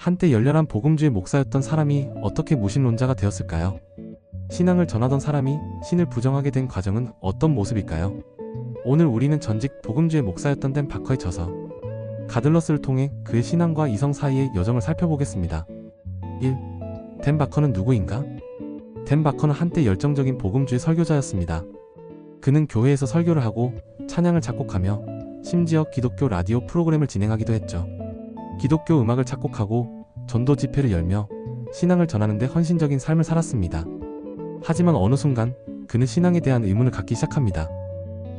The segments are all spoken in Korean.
한때 열렬한 복음주의 목사였던 사람이 어떻게 무신론자가 되었을까요? 신앙을 전하던 사람이 신을 부정하게 된 과정은 어떤 모습일까요? 오늘 우리는 전직 복음주의 목사였던 댄 바커의 저서 가들러스를 통해 그의 신앙과 이성 사이의 여정을 살펴보겠습니다. 1. 댄 바커는 누구인가? 댄 바커는 한때 열정적인 복음주의 설교자였습니다. 그는 교회에서 설교를 하고 찬양을 작곡하며 심지어 기독교 라디오 프로그램을 진행하기도 했죠. 기독교 음악을 작곡하고 전도 집회를 열며 신앙을 전하는 데 헌신적인 삶을 살았습니다. 하지만 어느 순간 그는 신앙에 대한 의문을 갖기 시작합니다.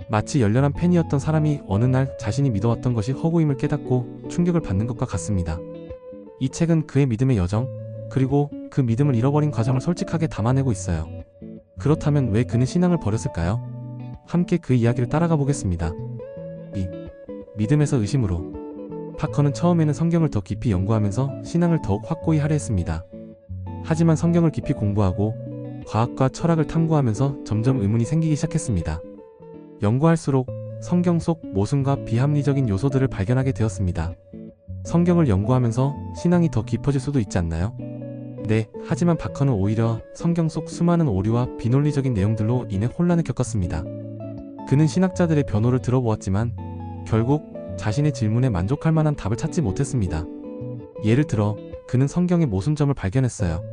마치 열렬한 팬이었던 사람이 어느 날 자신이 믿어왔던 것이 허구임을 깨닫고 충격을 받는 것과 같습니다. 이 책은 그의 믿음의 여정, 그리고 그 믿음을 잃어버린 과정을 솔직하게 담아내고 있어요. 그렇다면 왜 그는 신앙을 버렸을까요? 함께 그 이야기를 따라가 보겠습니다. 2. 믿음에서 의심으로 파커는 처음에는 성경을 더 깊이 연구하면서 신앙을 더욱 확고히 하려 했습니다. 하지만 성경을 깊이 공부하고 과학과 철학을 탐구하면서 점점 의문이 생기기 시작했습니다. 연구할수록 성경 속 모순과 비합리적인 요소들을 발견하게 되었습니다. 성경을 연구하면서 신앙이 더 깊어질 수도 있지 않나요? 네, 하지만 바커는 오히려 성경 속 수많은 오류와 비논리적인 내용들로 인해 혼란을 겪었습니다. 그는 신학자들의 변호를 들어보았지만 결국 자신의 질문에 만족할 만한 답을 찾지 못했습니다. 예를 들어 그는 성경의 모순점을 발견했어요.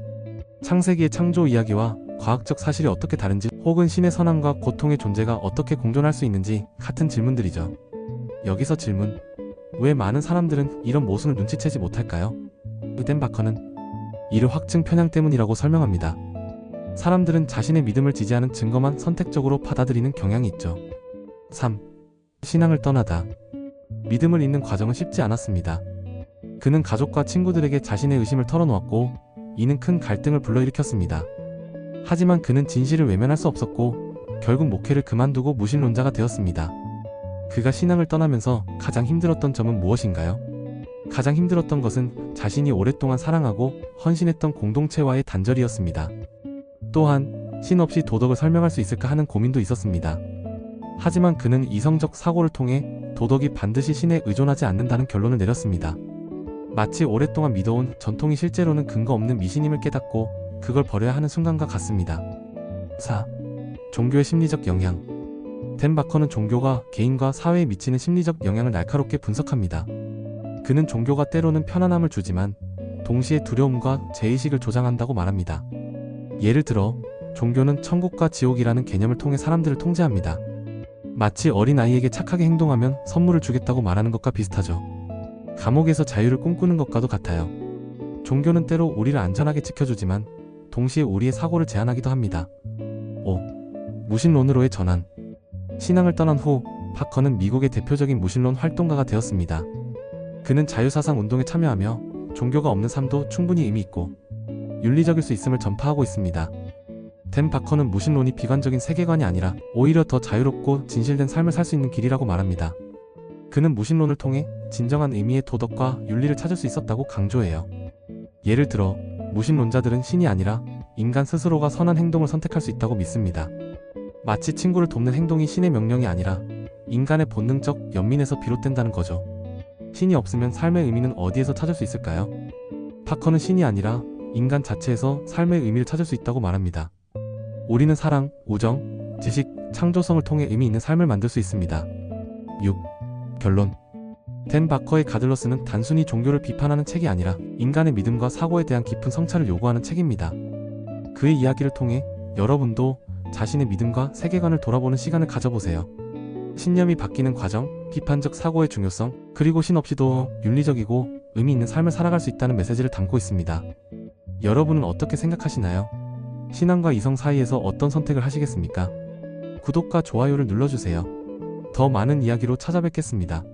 창세기의 창조 이야기와 과학적 사실이 어떻게 다른지 혹은 신의 선함과 고통의 존재가 어떻게 공존할 수 있는지 같은 질문들이죠. 여기서 질문. 왜 많은 사람들은 이런 모순을 눈치채지 못할까요? 으덴 바커는 이를 확증 편향 때문이라고 설명합니다. 사람들은 자신의 믿음을 지지하는 증거만 선택적으로 받아들이는 경향이 있죠. 3. 신앙을 떠나다. 믿음을 잇는 과정은 쉽지 않았습니다. 그는 가족과 친구들에게 자신의 의심을 털어놓았고, 이는 큰 갈등을 불러일으켰습니다. 하지만 그는 진실을 외면할 수 없었고, 결국 목회를 그만두고 무신론자가 되었습니다. 그가 신앙을 떠나면서 가장 힘들었던 점은 무엇인가요? 가장 힘들었던 것은 자신이 오랫동안 사랑하고 헌신했던 공동체와의 단절이었습니다. 또한 신 없이 도덕을 설명할 수 있을까 하는 고민도 있었습니다. 하지만 그는 이성적 사고를 통해 도덕이 반드시 신에 의존하지 않는다는 결론을 내렸습니다. 마치 오랫동안 믿어온 전통이 실제로는 근거 없는 미신임을 깨닫고 그걸 버려야 하는 순간과 같습니다. 4. 종교의 심리적 영향 댄 바커는 종교가 개인과 사회에 미치는 심리적 영향을 날카롭게 분석합니다. 그는 종교가 때로는 편안함을 주지만 동시에 두려움과 죄의식을 조장한다고 말합니다. 예를 들어 종교는 천국과 지옥이라는 개념을 통해 사람들을 통제합니다. 마치 어린아이에게 착하게 행동하면 선물을 주겠다고 말하는 것과 비슷하죠. 감옥에서 자유를 꿈꾸는 것과도 같아요. 종교는 때로 우리를 안전하게 지켜주지만 동시에 우리의 사고를 제한하기도 합니다. 5. 무신론으로의 전환 신앙을 떠난 후 파커는 미국의 대표적인 무신론 활동가가 되었습니다. 그는 자유사상 운동에 참여하며 종교가 없는 삶도 충분히 의미 있고 윤리적일 수 있음을 전파하고 있습니다. 댄 바커는 무신론이 비관적인 세계관이 아니라 오히려 더 자유롭고 진실된 삶을 살 수 있는 길이라고 말합니다. 그는 무신론을 통해 진정한 의미의 도덕과 윤리를 찾을 수 있었다고 강조해요. 예를 들어 무신론자들은 신이 아니라 인간 스스로가 선한 행동을 선택할 수 있다고 믿습니다. 마치 친구를 돕는 행동이 신의 명령이 아니라 인간의 본능적 연민에서 비롯된다는 거죠. 신이 없으면 삶의 의미는 어디에서 찾을 수 있을까요? 파커는 신이 아니라 인간 자체에서 삶의 의미를 찾을 수 있다고 말합니다. 우리는 사랑, 우정, 지식, 창조성을 통해 의미 있는 삶을 만들 수 있습니다. 6. 결론. 댄 바커의 가들러스는 단순히 종교를 비판하는 책이 아니라 인간의 믿음과 사고에 대한 깊은 성찰을 요구하는 책입니다. 그의 이야기를 통해 여러분도 자신의 믿음과 세계관을 돌아보는 시간을 가져보세요. 신념이 바뀌는 과정, 비판적 사고의 중요성, 그리고 신 없이도 윤리적이고 의미 있는 삶을 살아갈 수 있다는 메시지를 담고 있습니다. 여러분은 어떻게 생각하시나요? 신앙과 이성 사이에서 어떤 선택을 하시겠습니까? 구독과 좋아요를 눌러주세요. 더 많은 이야기로 찾아뵙겠습니다.